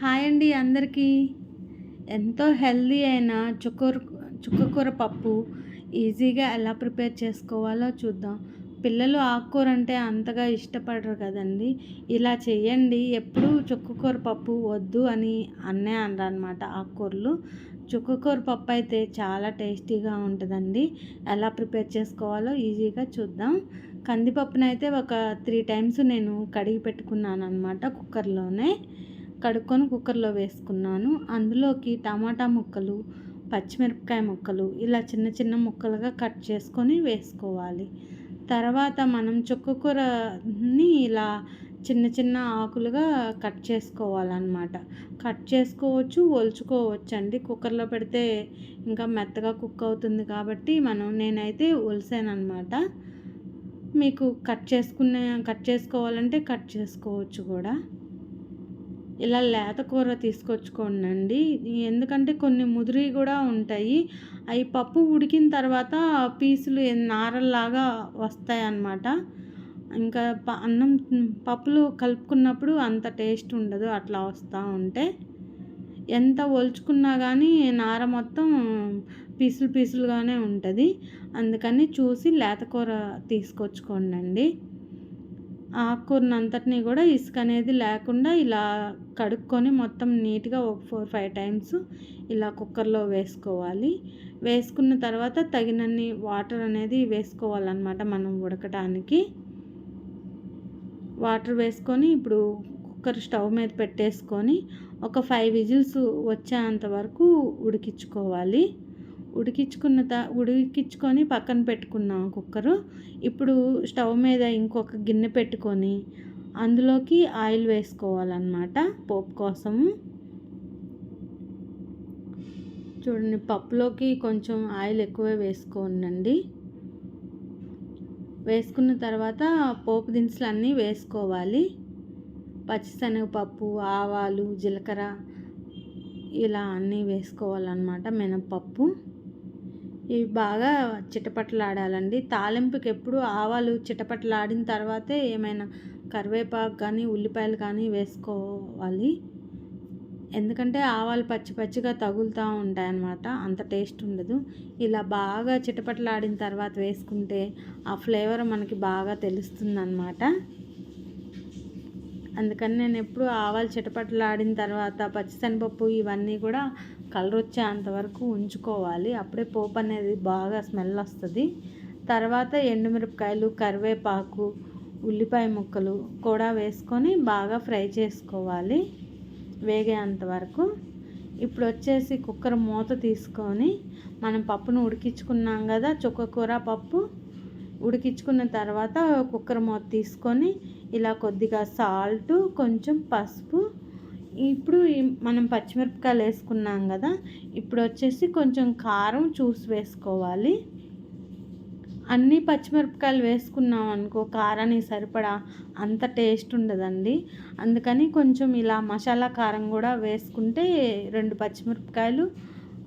Hi అండి అందరికీ. ఎంతో హెల్దీ అయిన చుక్కూర చుక్కకూర పప్పు ఈజీగా ఎలా ప్రిపేర్ చేసుకోవాలో చూద్దాం. పిల్లలు ఆకుకూర అంటే అంతగా ఇష్టపడరు కదండి. ఇలా చేయండి ఎప్పుడు చుక్కకూర పప్పు వద్దు అని అన్నే అనమాట ఆకుకూరలు. చుక్కకూర పప్పు అయితే చాలా టేస్టీగా ఉంటుందండి. ఎలా ప్రిపేర్ చేసుకోవాలో ఈజీగా చూద్దాం. కందిపప్పునైతే ఒక త్రీ టైమ్స్ నేను కడిగి పెట్టుకున్నాను అనమాట కుక్కర్లోనే. కడుక్కొని కుక్కర్లో వేసుకున్నాను. అందులోకి టమాటా ముక్కలు పచ్చిమిరపకాయ ముక్కలు ఇలా చిన్న చిన్న ముక్కలుగా కట్ చేసుకొని వేసుకోవాలి. తర్వాత మనం చుక్కకూరని ఇలా చిన్న చిన్న ఆకులుగా కట్ చేసుకోవాలన్నమాట. కట్ చేసుకోవచ్చు ఒలుచుకోవచ్చు అండి కుక్కర్లో పెడితే ఇంకా మెత్తగా కుక్ అవుతుంది కాబట్టి మనం నేనైతే ఒలిసానమాట మీకు కట్ చేసుకునే కట్ చేసుకోవాలంటే కట్ చేసుకోవచ్చు కూడా. ఇలా లేత కూర తీసుకొచ్చుకోండి ఎందుకంటే కొన్ని ముదిరి కూడా ఉంటాయి. అవి పప్పు ఉడికిన తర్వాత పీసులు నారల్లాగా వస్తాయి అన్నమాట ఇంకా అన్నం పప్పులు కలుపుకున్నప్పుడు అంత టేస్ట్ ఉండదు. అట్లా వస్తూ ఉంటే ఎంత ఒలుచుకున్నా కానీ నార మొత్తం పీసులు పీసులుగానే ఉంటుంది. అందుకని చూసి లేత కూర తీసుకొచ్చుకోండి ఆకుకూరనంతటినీ కూడా ఇసుక అనేది లేకుండా ఇలా కడుక్కొని మొత్తం నీట్గా ఒక ఫోర్ ఫైవ్ టైమ్స్ ఇలా కుక్కర్లో వేసుకోవాలి. వేసుకున్న తర్వాత తగినన్ని వాటర్ అనేది వేసుకోవాలన్నమాట మనం ఉడకటానికి. వాటర్ వేసుకొని ఇప్పుడు కుక్కర్ స్టవ్ మీద పెట్టేసుకొని ఒక ఫైవ్ విజిల్స్ వచ్చేంత వరకు ఉడికించుకోవాలి. ఉడికించుకున్న త ఉడికించుకొని పక్కన పెట్టుకున్నాం కుక్కరు. ఇప్పుడు స్టవ్ మీద ఇంకొక గిన్నె పెట్టుకొని అందులోకి ఆయిల్ వేసుకోవాలన్నమాట పోపు కోసము. చూడండి పప్పులోకి కొంచెం ఆయిల్ ఎక్కువే వేసుకోండి వేసుకున్న తర్వాత పోపు దినుసులు అన్నీ వేసుకోవాలి. పచ్చిశనగపప్పు ఆవాలు జీలకర్ర ఇలా అన్నీ వేసుకోవాలన్నమాట మినపప్పు ఇవి బాగా చిటపటలాడాలండి. తాలింపుకి ఎప్పుడు ఆవాలు చిటపటలాడిన తర్వాతే ఏమైనా కరివేపాకు కానీ ఉల్లిపాయలు కానీ వేసుకోవాలి. ఎందుకంటే ఆవాలు పచ్చి పచ్చిగా తగులుతూ ఉంటాయి అన్నమాట అంత టేస్ట్ ఉండదు. ఇలా బాగా చిటపటలాడిన తర్వాత వేసుకుంటే ఆ ఫ్లేవర్ మనకి బాగా తెలుస్తుంది అన్నమాట అందుకని నేను ఎప్పుడు ఆవాలు చిటపటలాడిన తర్వాత పచ్చిశనగపప్పు ఇవన్నీ కూడా కలర్ వచ్చేంతవరకు ఉంచుకోవాలి. అప్పుడే పోపు అనేది బాగా స్మెల్ వస్తుంది. తర్వాత ఎండుమిరపకాయలు కరివేపాకు ఉల్లిపాయ ముక్కలు కూడా వేసుకొని బాగా ఫ్రై చేసుకోవాలి. వేగేంత వరకు. ఇప్పుడు వచ్చేసి కుక్కర్ మూత తీసుకొని మనం పప్పును ఉడికించుకున్నాం కదా చుక్కకూర పప్పు ఉడికించుకున్న తర్వాత కుక్కర్ మూత తీసుకొని ఇలా కొద్దిగా సాల్ట్ కొంచెం పసుపు. ఇప్పుడు మనం పచ్చిమిరపకాయలు వేసుకున్నాం కదా ఇప్పుడు వచ్చేసి కొంచెం కారం చూసి వేసుకోవాలి. అన్ని పచ్చిమిరపకాయలు వేసుకున్నాం అనుకో కారానికి సరిపడా అంత టేస్ట్ ఉండదండి. అందుకని కొంచెం ఇలా మసాలా కారం కూడా వేసుకుంటే రెండు పచ్చిమిరపకాయలు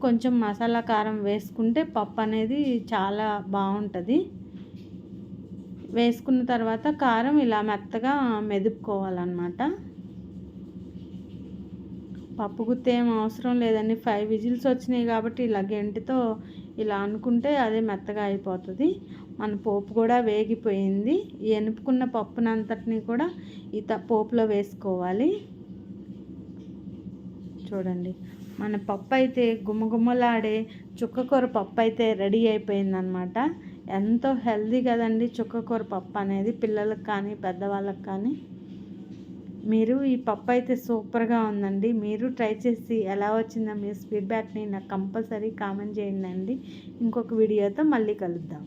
కొంచెం మసాలా కారం వేసుకుంటే పప్పు అనేది చాలా బాగుంటుంది. వేసుకున్న తర్వాత కారం ఇలా మెత్తగా మెదుపుకోవాలన్నమాట. పప్పు గుత్తి ఏం అవసరం లేదండి. ఫైవ్ విజిల్స్ వచ్చినాయి కాబట్టి ఇలా గెంటితో ఇలా అనుకుంటే అదే మెత్తగా అయిపోతుంది. మన పోపు కూడా వేగిపోయింది. ఎనుపుకున్న పప్పునంతటిని కూడా ఈ పోపులో వేసుకోవాలి. చూడండి. మన పప్పు అయితే గుమ్మగుమ్మలాడే చుక్కకూర పప్పు అయితే రెడీ అయిపోయిందనమాట ఎంతో హెల్దీ కదండి చుక్కకూర పప్పు అనేది పిల్లలకు కానీ పెద్దవాళ్ళకి కానీ. మీరు ఈ పప్పు అయితే సూపర్గా ఉందండి. మీరు ట్రై చేసి ఎలా వచ్చిందో మీ ఫీడ్బ్యాక్ని నాకు కంపల్సరీ కామెంట్ చేయండి. ఇంకొక వీడియోతో మళ్ళీ కలుద్దాం.